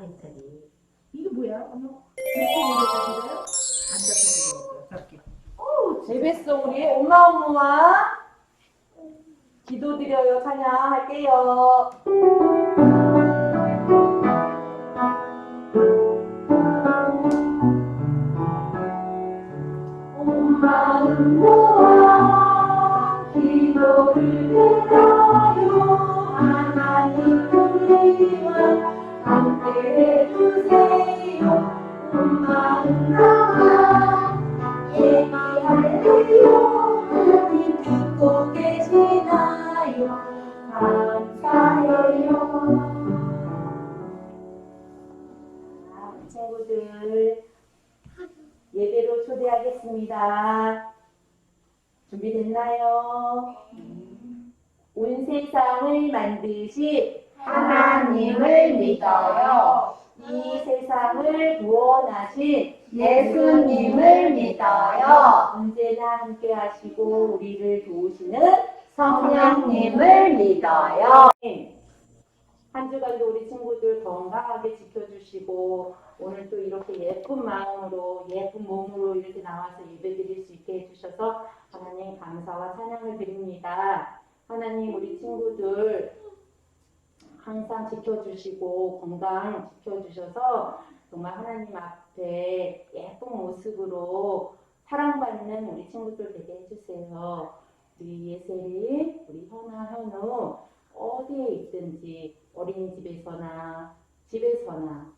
렌탈이. 이게 뭐야? 어머. 오, 재밌어 우리. 엄마 엄마. 기도드려요. 찬양할게요. 엄마는 모아 기도를 드려요. 하나님 우리와 친구들 예배로 초대하겠습니다. 준비됐나요? 온 세상을 만드신 하나님을 믿어요. 이 세상을 구원하신 예수님을 믿어요. 언제나 함께 하시고 우리를 도우시는 성령님을 믿어요. 한 주간도 우리 친구들 건강하게 지켜주시고 오늘 또 이렇게 예쁜 마음으로 예쁜 몸으로 이렇게 나와서 예배 드릴 수 있게 해주셔서 하나님 감사와 찬양을 드립니다. 하나님 우리 친구들 항상 지켜주시고 건강 지켜주셔서 정말 하나님 앞에 예쁜 모습으로 사랑받는 우리 친구들 되게 해주세요. 우리 예슬이, 우리 현아, 현우 어디에 있든지 어린이집에서나 집에서나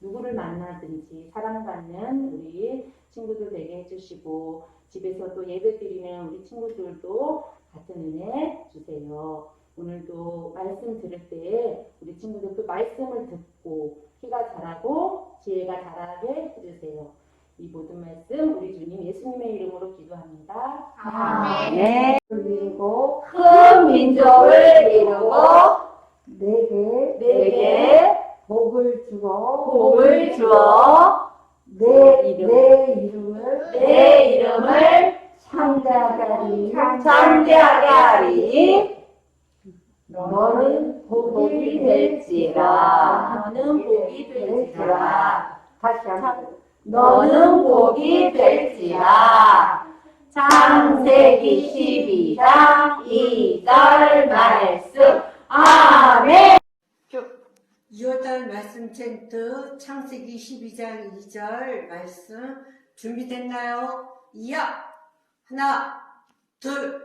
누구를 만나든지 사랑받는 우리 친구들 되게 해주시고 집에서도 예배 드리는 우리 친구들도 같은 은혜 주세요. 오늘도 말씀 들을 때 우리 친구들 그 말씀을 듣고 키가 자라고 지혜가 자라게 해주세요. 이 모든 말씀 우리 주님 예수님의 이름으로 기도합니다. 아멘. 네. 그리고 큰 민족을 이루고 내게 내게 복을 주어 복을 주어 내, 이름. 내 이름을 내 이름을 창대하게 하리 창대하게 하리니 너는 복이 될지라. 너는 복이 될지라. 다시 한번. 너는 복이 될지라. 창세기 12장 2절 말씀. 아멘. 2월달 말씀 챈트 창세기 12장 2절 말씀 준비됐나요? 이야! 하나 둘.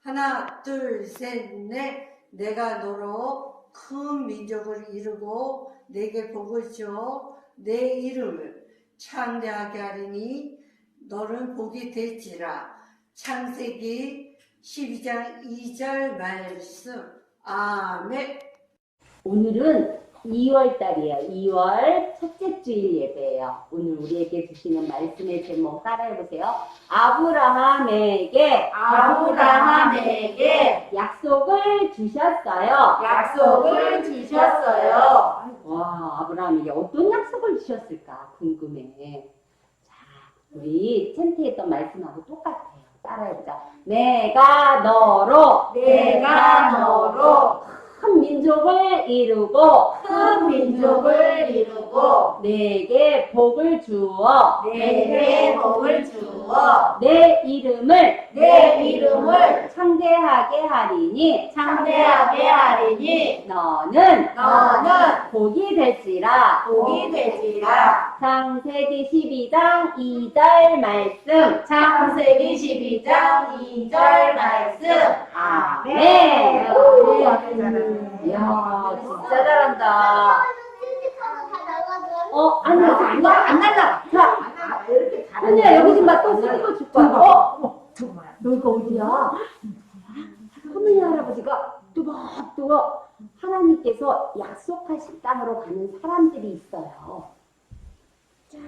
하나 둘 셋 넷 내가 너로 큰 민족을 이루고 내게 복을 주어 내 이름을 창대하게 하리니 너는 복이 될지라. 창세기 12장 2절 말씀. 아멘. 오늘은 2월 달이에요. 2월 첫째 주일 예배예요. 오늘 우리에게 주시는 말씀의 제목 따라해보세요. 아브라함에게 아브라함에게 약속을 주셨어요. 약속을 주셨어요. 와, 아브라함에게 어떤 약속을 주셨을까 궁금해. 자, 우리 챈트에 했던 말씀하고 똑같아요. 따라해보자. 내가 너로 내가 너로 큰 민족을 이루고 큰 민족을 이루고 내게 복을 주어 내게 복을 주어 내 이름을 내 이름을 창대하게 하리니 창대하게 하리니 너는 너는 복이 될지라 복이 되지라. 창세기 12장 2절 말씀 창세기 12장 2절 말씀. 아멘. 네. 오, 이야 진짜 잘한다 어? 안 날라 안 날라 안 날라 자 언니야 여기 좀 봐또 쓰고 줄 거야 어? 여기가 어디야? 할머니 할아버지가 뚜벅뚜벅 하나님께서 약속하신 땅으로 가는 사람들이 있어요. 자,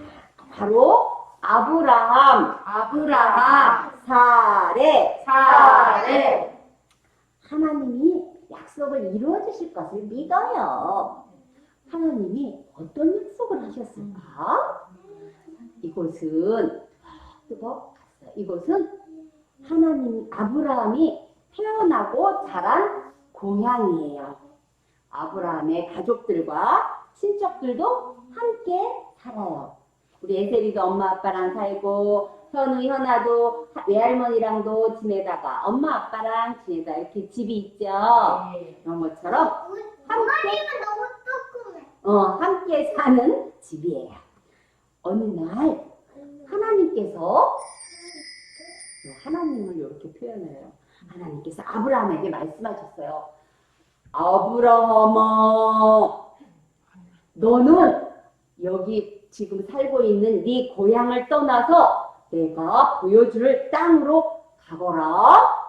바로 아브라함, 아브라함, 사레, 사레, 하나님이 약속을 이루어 주실 것을 믿어요. 하나님이 어떤 약속을 하셨을까? 이곳은. 이곳은 하나님 아브라함이 태어나고 자란 고향이에요. 아브라함의 가족들과 친척들도 함께 살아요. 우리 에셀이도 엄마 아빠랑 살고 현우 현아도 하- 외할머니랑도 지내다가 엄마 아빠랑 지내다 이렇게 집이 있죠. 네. 이런 것처럼 부모님은 너무 조그매. 어, 함께 사는 집이에요. 어느 날 하나님께서 하나님을 이렇게 표현해요. 하나님께서 아브라함에게 말씀하셨어요. 아브라함아, 너는 여기 지금 살고 있는 네 고향을 떠나서 내가 보여줄 땅으로 가거라.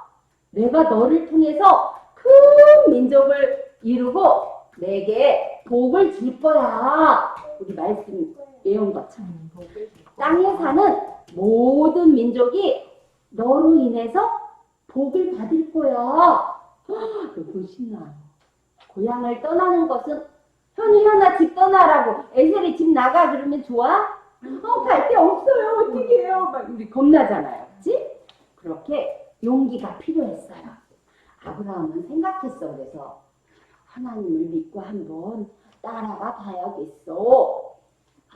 내가 너를 통해서 큰 민족을 이루고 내게 복을 줄 거야. 우리 말씀 외운 것처럼. 땅에 사는 모든 민족이 너로 인해서 복을 받을 거야. 헉, 너무 신나. 고향을 떠나는 것은 현우 현아 집 떠나라고 에셀이 집 나가 그러면 좋아? 어, 갈 데 없어요. 어떻게 해요? 막 우리 겁나잖아요. 그치? 그렇게 용기가 필요했어요. 아브라함은 생각했어. 그래서 하나님을 믿고 한번 따라가 봐야겠어.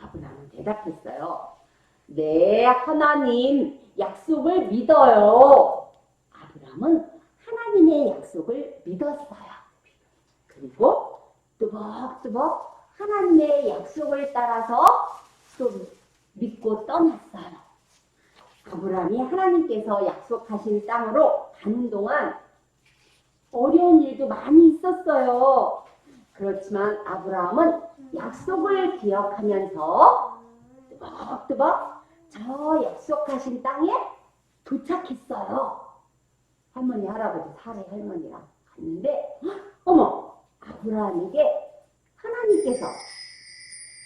아브라함은 대답했어요. 네, 하나님 약속을 믿어요. 아브라함은 하나님의 약속을 믿었어요. 그리고 뚜벅뚜벅 하나님의 약속을 따라서 또 믿고 떠났어요. 아브라함이 하나님께서 약속하신 땅으로 가는 동안 어려운 일도 많이 있었어요. 그렇지만 아브라함은 약속을 기억하면서 뜨벅뜨벅 저 약속하신 땅에 도착했어요. 할머니, 할아버지, 사례 할머니랑 갔는데, 헉, 어머, 아브라함에게 하나님께서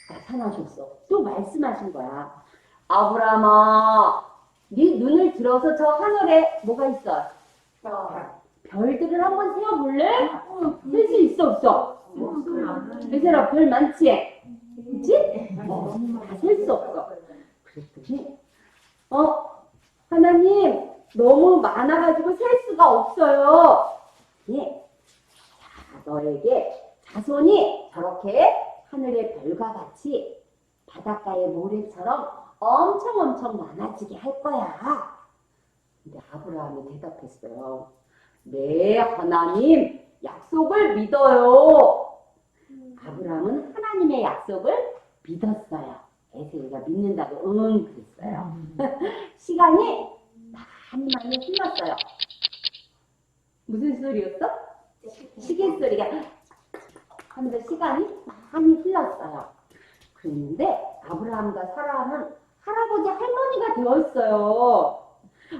나타나셨어. 또 말씀하신 거야. 아브라함아, 네 눈을 들어서 저 하늘에 뭐가 있어? 별들을 한번 세어볼래? 셀 수 있어, 없어? 얘들아, 별 많지? 그치? 어, 다셀 수 없어. 그랬더니, 어, 하나님, 너무 많아가지고 셀 수가 없어요. 예. 자, 너에게 자손이 저렇게 하늘의 별과 같이 바닷가의 모래처럼 엄청 엄청 많아지게 할 거야. 근데 아브라함이 대답했어요. 네, 하나님, 약속을 믿어요. 아브라함은 하나님의 약속을 믿었어요. 에세이가 믿는다고 응 그랬어요. 시간이 많이 많이 흘렀어요. 무슨 소리였어? 시계 소리가 하면서 시간이 많이 흘렀어요. 그랬는데 아브라함과 사라는 할아버지 할머니가 되었어요.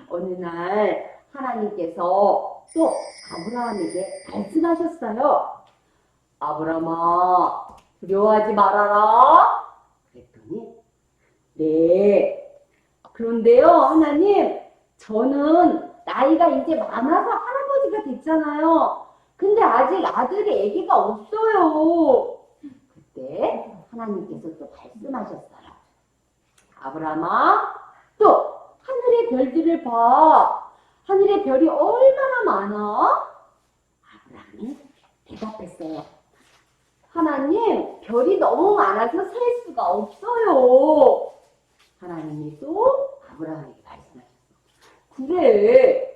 어느 날 하나님께서 또 아브라함에게 말씀하셨어요. 아브라함아 두려워하지 말아라. 그랬더니 네. 그런데요 하나님 저는 나이가 이제 많아서 할아버지가 됐잖아요. 근데 아직 아들이 아기가 없어요. 그때 하나님께서 또 말씀하셨어요. 아브라함아, 또 하늘의 별들을 봐. 하늘의 별이 얼마나 많아? 아브라함이 대답했어요. 하나님, 별이 너무 많아서 셀 수가 없어요. 하나님이 또 아브라함에게 말씀하셨어. 그래.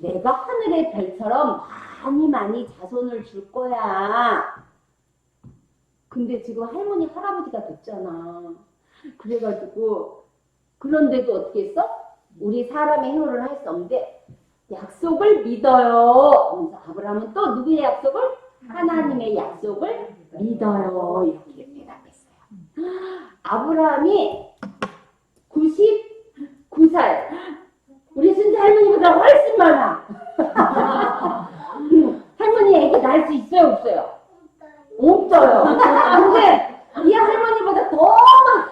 내가 하늘의 별처럼 많이 많이 자손을 줄 거야. 근데 지금 할머니, 할아버지가 됐잖아. 그래가지고, 그런데도 어떻게 했어? 우리 사람의 행위를 할 수 없는데, 약속을 믿어요. 아브라함은 또 누구의 약속을? 하나님의 약속을 믿어요. 이렇게 대답했어요. 아브라함이 99살. 우리 순자 할머니보다 훨씬 많아. 할머니 애기 낳을 수 있어요, 없어요? 없어요. 근데 이 할머니보다 더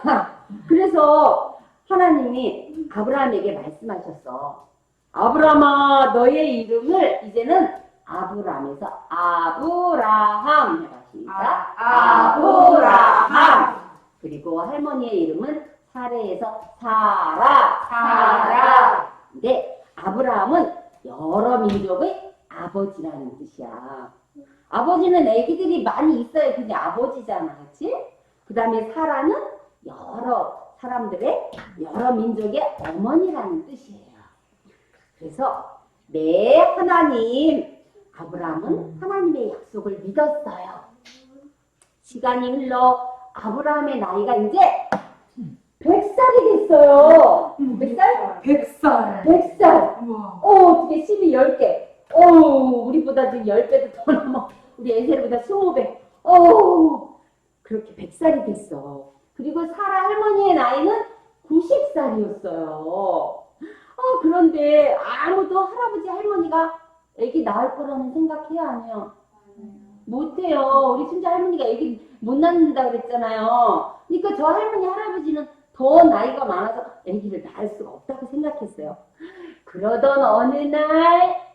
많아. 그래서 하나님이 아브라함에게 말씀하셨어. 아브라함아, 너의 이름을 이제는 아브라함에서 아브라함 해봐. 시작. 아브라함. 그리고 할머니의 이름은 사레에서 사라. 사라. 근데 아브라함은 여러 민족의 아버지라는 뜻이야. 아버지는 애기들이 많이 있어야 그게 아버지잖아, 그렇지? 그 다음에 사라는 여러 사람들의 여러 민족의 어머니라는 뜻이에요. 그래서 네 하나님 아브라함은 하나님의 약속을 믿었어요. 시간이 흘러 아브라함의 나이가 이제 100살이 됐어요. 몇 살? 백살. 100살. 우와. 어, 어떻게 12, 10개. 어, 우리보다 지금 10배도 더 넘어. 우리 에셀보다 20배. 어, 그렇게 100살이 됐어. 그리고 사라 할머니의 나이는 90살이었어요. 어, 그런데 아무도 할아버지 할머니가 애기 낳을 거라는 생각해야 안 해요. 못해요. 우리 순자 할머니가 애기 못 낳는다 그랬잖아요. 그러니까 저 할머니 할아버지는 더 나이가 많아서 애기를 낳을 수가 없다고 생각했어요. 그러던 어느 날, 자,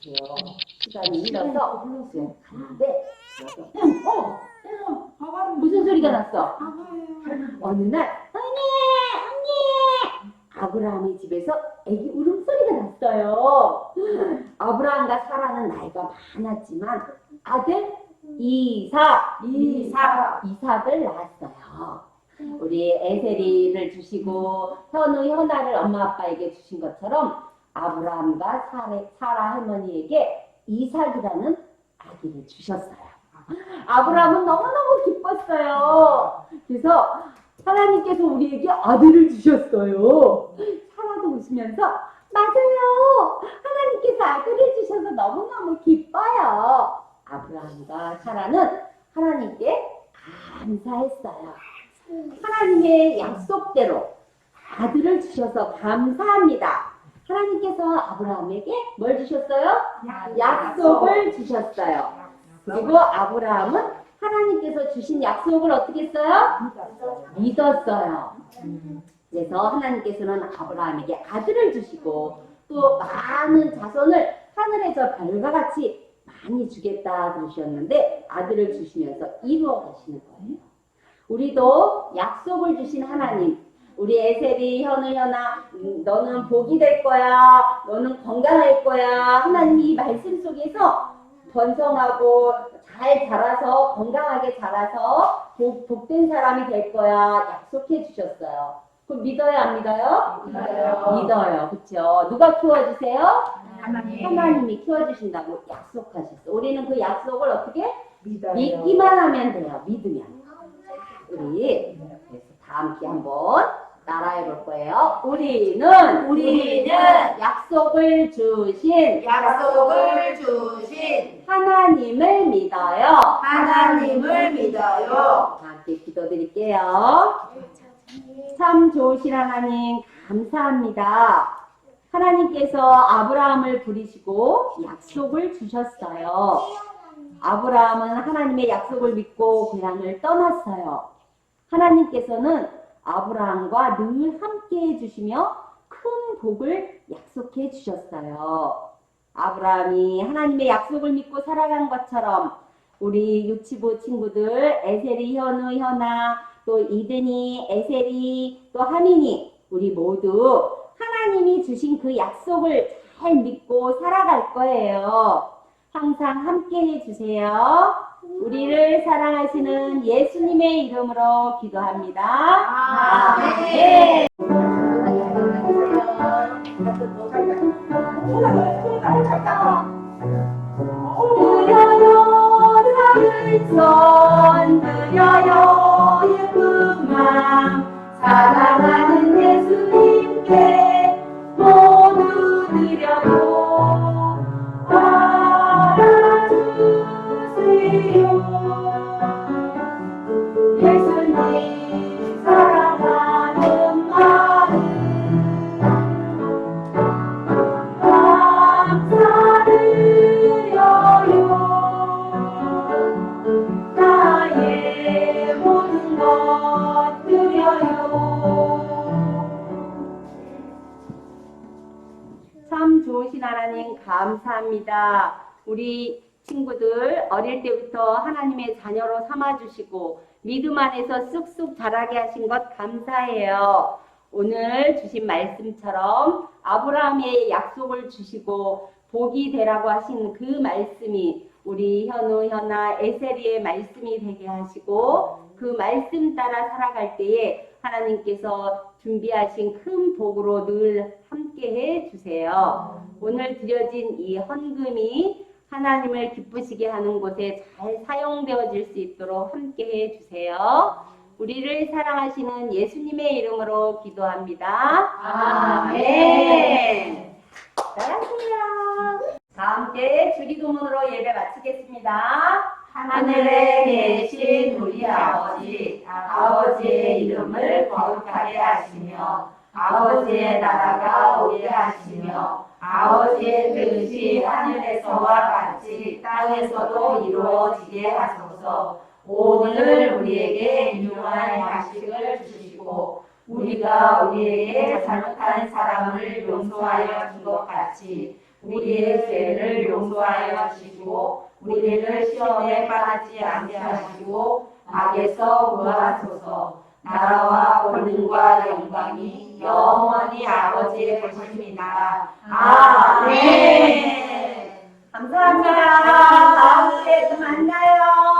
시간이 흘러서 갔는데, 어, 어머, 아가는 무슨 소리가 났어? 어느 날, 언니, 언니! 아브라함의 집에서 애기 울음소리가 났어요. 아브라함과 사라는 나이가 많았지만 아들 이삭, 이삭. 이삭을 낳았어요. 우리 에세리를 주시고 현우, 현아를 엄마 아빠에게 주신 것처럼 아브라함과 사라, 할머니에게 이삭이라는 아기를 주셨어요. 아브라함은 너무너무 기뻤어요. 그래서 하나님께서 우리에게 아들을 주셨어요. 사라도 웃으면서 맞아요. 하나님께서 아들을 주셔서 너무너무 기뻐요. 아브라함과 사라는 하나님께 감사했어요. 하나님의 약속대로 아들을 주셔서 감사합니다. 하나님께서 아브라함에게 뭘 주셨어요? 약속을 주셨어요. 그리고 아브라함은 하나님께서 주신 약속을 어떻게 했어요? 믿었어요. 그래서 하나님께서는 아브라함에게 아들을 주시고 또 많은 자손을 하늘에서 별과 같이 많이 주겠다 그러셨는데 아들을 주시면서 이루어 가시는 거예요. 우리도 약속을 주신 하나님, 우리 에셀이 현우 현아, 음, 너는 복이 될 거야, 너는 건강할 거야. 하나님 이 말씀 속에서 번성하고 잘 자라서 건강하게 자라서 복, 복된 사람이 될 거야 약속해 주셨어요. 그럼 믿어요 안 믿어요? 믿어요. 믿어요. 그렇죠. 누가 키워주세요? 하나님. 하나님이 키워주신다고 약속하셨어. 우리는 그 약속을 어떻게 믿어요. 믿기만 하면 돼요. 믿으면. 우리 그래서 다 함께 한번 따라해 볼 거예요. 우리는 우리는 약속을 주신 약속을 주신 하나님을 믿어요. 하나님을 믿어요. 다 함께 기도드릴게요. 참 좋으신 하나님 감사합니다. 하나님께서 아브라함을 부리시고 약속을 주셨어요. 아브라함은 하나님의 약속을 믿고 고향을 떠났어요. 하나님께서는 아브라함과 늘 함께 해주시며 큰 복을 약속해 주셨어요. 아브라함이 하나님의 약속을 믿고 살아간 것처럼 우리 유치부 친구들 에셀이, 현우, 현아, 또 이든이, 에셀이, 또 하민이 우리 모두 하나님이 주신 그 약속을 잘 믿고 살아갈 거예요. 항상 함께 해주세요. 우리를 사랑하시는 예수님의 이름으로 기도합니다. 아멘. 드려요 작은 손 드려요 예쁜 맘 사랑하는 예수님께 때부터 하나님의 자녀로 삼아주시고 믿음 안에서 쑥쑥 자라게 하신 것 감사해요 오늘 주신 말씀처럼 아브라함의 약속을 주시고 복이 되라고 하신 그 말씀이 우리 현우, 현아, 에세리의 말씀이 되게 하시고 그 말씀 따라 살아갈 때에 하나님께서 준비하신 큰 복으로 늘 함께 해 주세요. 오늘 드려진 이 헌금이 하나님을 기쁘시게 하는 곳에 잘 사용되어질 수 있도록 함께 해 주세요. 우리를 사랑하시는 예수님의 이름으로 기도합니다. 아멘. 잘하세요. 다 함께 주기도문으로 예배 마치겠습니다. 하늘에 계신 우리 아버지, 아버지의 이름을 거룩하게 하시며, 아버지의 나라가 오게 하시며, 아버지의 뜻이 하늘에서와 같이 땅에서도 이루어지게 하소서. 오늘 우리에게 유용한 양식을 주시고, 우리가 우리에게 잘못한 사람을 용서하여 준 것 같이, 우리의 죄를 용서하여 주시고, 우리를 시험에 빠지지 않게 하시고 악에서 구하소서 나라와 권능과 영광이 영원히 아버지의 것입니다. 아멘. 감사합니다. 다음 주에도 만나요.